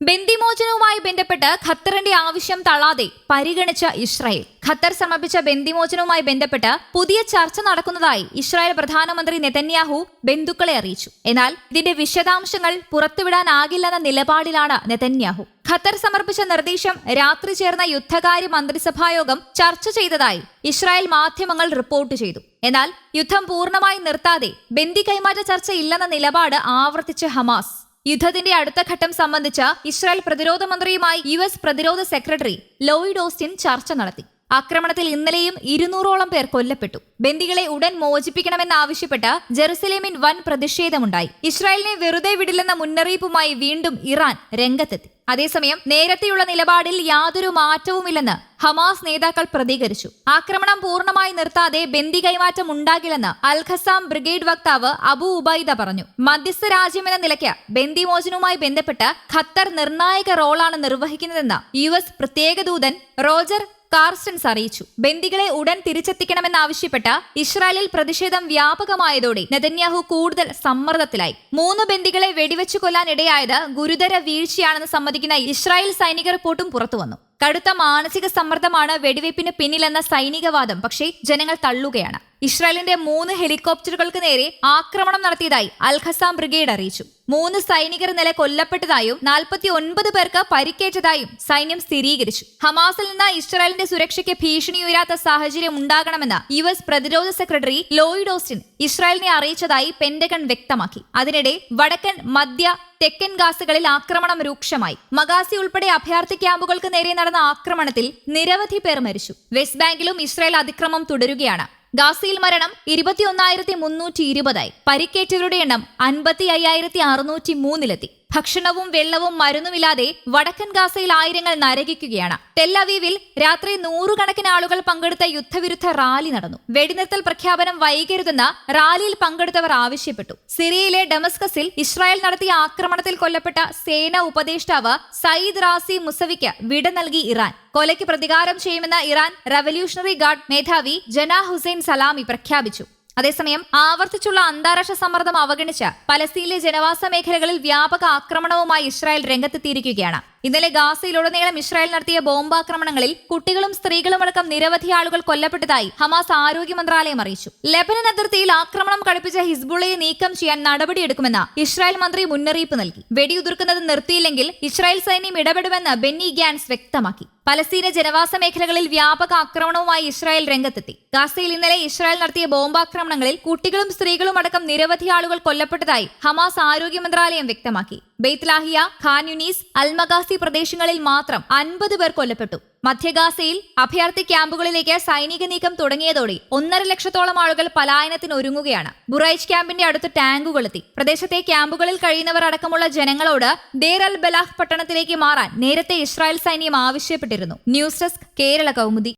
ബന്ദിമോചനവുമായി ബന്ധപ്പെട്ട് ഖത്തറിന്റെ ആവശ്യം തള്ളാതെ പരിഗണിച്ച ഇസ്രായേൽ. ഖത്തർ സമർപ്പിച്ച ബന്ദിമോചനവുമായി ബന്ധപ്പെട്ട് പുതിയ ചർച്ച നടക്കുന്നതായി ഇസ്രായേൽ പ്രധാനമന്ത്രി നെതന്യാഹു ബന്ധുക്കളെ അറിയിച്ചു. എന്നാൽ ഇതിന്റെ വിശദാംശങ്ങൾ പുറത്തുവിടാനാകില്ലെന്ന നിലപാടിലാണ് നെതന്യാഹു. ഖത്തർ സമർപ്പിച്ച നിർദ്ദേശം രാത്രി ചേർന്ന യുദ്ധകാര്യ മന്ത്രിസഭായോഗം ചർച്ച ചെയ്തതായി ഇസ്രായേൽ മാധ്യമങ്ങൾ റിപ്പോർട്ട് ചെയ്തു. എന്നാൽ യുദ്ധം പൂർണമായി നിർത്താതെ ബന്ദി കൈമാറ്റ ചർച്ച ഇല്ലെന്ന നിലപാട് ആവർത്തിച്ച് ഹമാസ്. യുദ്ധത്തിന്റെ അടുത്ത ഘട്ടം സംബന്ധിച്ച് ഇസ്രായേൽ പ്രതിരോധ മന്ത്രിയുമായി യു എസ് പ്രതിരോധ സെക്രട്ടറി ലോയിഡ് ഓസ്റ്റിൻ ചർച്ച നടത്തി. ആക്രമണത്തിൽ ഇന്നലെയും ഇരുന്നൂറോളം പേർ കൊല്ലപ്പെട്ടു. ബന്ദികളെ ഉടൻ മോചിപ്പിക്കണമെന്നാവശ്യപ്പെട്ട് ജെറുസലേമിൻ വൻ പ്രതിഷേധമുണ്ടായി. ഇസ്രായേലിനെ വെറുതെ വിടില്ലെന്ന മുന്നറിയിപ്പുമായി വീണ്ടും ഇറാൻ രംഗത്തെത്തി. അതേസമയം നേരത്തെയുള്ള നിലപാടിൽ യാതൊരു മാറ്റവുമില്ലെന്ന് ഹമാസ് നേതാക്കൾ പ്രതികരിച്ചു. ആക്രമണം പൂർണമായി നിർത്താതെ ബന്ദി കൈമാറ്റം ഉണ്ടാകില്ലെന്ന് അൽഖസാം ബ്രിഗേഡ് വക്താവ് അബു ഉബൈദ പറഞ്ഞു. മധ്യസ്ഥ രാജ്യമെന്ന നിലയ്ക്ക് ബന്ദിമോചനവുമായി ബന്ധപ്പെട്ട് ഖത്തർ നിർണായക റോളാണ് നിർവഹിക്കുന്നതെന്ന് യു എസ് പ്രത്യേക ദൂതൻ റോജർ കാർസ്റ്റൻസ് അറിയിച്ചു. ബന്ദികളെ ഉടൻ തിരിച്ചെത്തിക്കണമെന്നാവശ്യപ്പെട്ട ഇസ്രായേലിൽ പ്രതിഷേധം വ്യാപകമായതോടെ നെതന്യാഹു കൂടുതൽ സമ്മർദ്ദത്തിലായി. മൂന്ന് ബന്ദികളെ വെടിവെച്ചു കൊല്ലാനിടയായത് ഗുരുതര വീഴ്ചയാണെന്ന് സമ്മതിക്കുന്ന ഇസ്രായേൽ സൈനിക റിപ്പോർട്ടും പുറത്തുവന്നു. കടുത്ത മാനസിക സമ്മർദ്ദമാണ് വെടിവയ്പ്പിന് പിന്നിലെന്ന സൈനികവാദം പക്ഷേ ജനങ്ങൾ തള്ളുകയാണ്. ഇസ്രായേലിന്റെ മൂന്ന് ഹെലികോപ്റ്ററുകൾക്ക് നേരെ ആക്രമണം നടത്തിയതായി അൽഖസാം ബ്രിഗേഡ് അറിയിച്ചു. മൂന്ന് സൈനികർ നില കൊല്ലപ്പെട്ടതായും നാൽപ്പത്തി ഒൻപത് പേർക്ക് പരിക്കേറ്റതായും സൈന്യം സ്ഥിരീകരിച്ചു. ഹമാസിൽ നിന്ന് ഇസ്രായേലിന്റെ സുരക്ഷയ്ക്ക് ഭീഷണി ഉയരാത്ത സാഹചര്യം ഉണ്ടാകണമെന്ന് യു എസ് പ്രതിരോധ സെക്രട്ടറി ലോയിഡ് ഓസ്റ്റിൻ ഇസ്രായേലിനെ അറിയിച്ചതായി പെന്റഗൺ വ്യക്തമാക്കി. അതിനിടെ വടക്കൻ മധ്യ തെക്കൻ ഗാസകളിൽ ആക്രമണം രൂക്ഷമായി. മഗാസി ഉൾപ്പെടെ അഭയാർത്ഥി ക്യാമ്പുകൾക്ക് നേരെ നടന്ന ആക്രമണത്തിൽ നിരവധി പേർ മരിച്ചു. വെസ്റ്റ് ബാങ്കിലും ഇസ്രായേൽ അതിക്രമം തുടരുകയാണ്. ഗാസയിൽ മരണം ഇരുപത്തിയൊന്നായിരത്തി മുന്നൂറ്റി ഇരുപതായി. പരിക്കേറ്റവരുടെ എണ്ണം അൻപത്തി അയ്യായിരത്തി അറുന്നൂറ്റി മൂന്നിലെത്തി. ഭക്ഷണവും വെള്ളവും മരുന്നുമില്ലാതെ വടക്കൻ ഗാസയിൽ ആയിരങ്ങൾ നരകിക്കുകയാണ്. ടെല്ലവീവിൽ രാത്രി നൂറുകണക്കിന് ആളുകൾ പങ്കെടുത്ത യുദ്ധവിരുദ്ധ റാലി നടന്നു. വെടിനിർത്തൽ പ്രഖ്യാപനം വൈകരുതെന്ന് റാലിയിൽ പങ്കെടുത്തവർ ആവശ്യപ്പെട്ടു. സിറിയയിലെ ഡെമസ്കസിൽ ഇസ്രായേൽ നടത്തിയ ആക്രമണത്തിൽ കൊല്ലപ്പെട്ട സേന ഉപദേഷ്ടാവ് സയ്യിദ് റാസി മുസവിക്ക് വിട നൽകി ഇറാൻ. കൊലയ്ക്ക് പ്രതികാരം ചെയ്യുമെന്ന് ഇറാൻ റവല്യൂഷണറി ഗാർഡ് മേധാവി ജനാ ഹുസൈൻ സലാമി പ്രഖ്യാപിച്ചു. അതേസമയം ആവർത്തിച്ചുള്ള അന്താരാഷ്ട്ര സമ്മർദ്ദം അവഗണിച്ച് പലസ്തീനിലെ ജനവാസ മേഖലകളിൽ വ്യാപക ആക്രമണവുമായി ഇസ്രായേൽ രംഗത്തെത്തിയിരിക്കുകയാണ്. ഇന്നലെ ഗാസയിലുടനീളം ഇസ്രായേൽ നടത്തിയ ബോംബാക്രമണങ്ങളിൽ കുട്ടികളും സ്ത്രീകളും അടക്കം നിരവധി ആളുകൾ കൊല്ലപ്പെട്ടതായി ഹമാസ് ആരോഗ്യ മന്ത്രാലയം അറിയിച്ചു. ലെബനൻ അതിർത്തിയിൽ ആക്രമണം കടുപ്പിച്ച ഹിസ്ബുള്ളയെ നീക്കം ചെയ്യാൻ നടപടിയെടുക്കുമെന്ന് ഇസ്രായേൽ മന്ത്രി മുന്നറിയിപ്പ് നൽകി. വെടിയുതിർക്കുന്നത് നിർത്തിയില്ലെങ്കിൽ ഇസ്രായേൽ സൈന്യം ഇടപെടുമെന്ന് ബെന്നി ഗ്യാൻസ് വ്യക്തമാക്കി. പലസ്തീന ജനവാസ മേഖലകളിൽ വ്യാപക ആക്രമണവുമായി ഇസ്രായേൽ രംഗത്തെത്തി. ഗാസയിൽ ഇന്നലെ ഇസ്രായേൽ നടത്തിയ ബോംബാക്രമണങ്ങളിൽ കുട്ടികളും സ്ത്രീകളും അടക്കം നിരവധി ആളുകൾ കൊല്ലപ്പെട്ടതായി ഹമാസ് ആരോഗ്യ മന്ത്രാലയം വ്യക്തമാക്കി. ബെയ്ത്ലാഹിയ ഖാൻ യുനീസ് അൽമഗാസി പ്രദേശങ്ങളിൽ മാത്രം അൻപത് പേർ കൊല്ലപ്പെട്ടു. മധ്യഗാസയിൽ അഭയാർത്ഥി ക്യാമ്പുകളിലേക്ക് സൈനിക നീക്കം തുടങ്ങിയതോടെ ഒന്നര ലക്ഷത്തോളം ആളുകൾ പലായനത്തിന് ഒരുങ്ങുകയാണ്. ബുറൈജ് ക്യാമ്പിന്റെ അടുത്ത് ടാങ്കുകളെത്തി പ്രദേശത്തെ ക്യാമ്പുകളിൽ കഴിയുന്നവർ അടക്കമുള്ള ജനങ്ങളോട് ദേർ അൽ ബലാഹ് പട്ടണത്തിലേക്ക് മാറാൻ നേരത്തെ ഇസ്രായേൽ സൈന്യം ആവശ്യപ്പെട്ടിരുന്നു. News desk Kerala Kaumudi.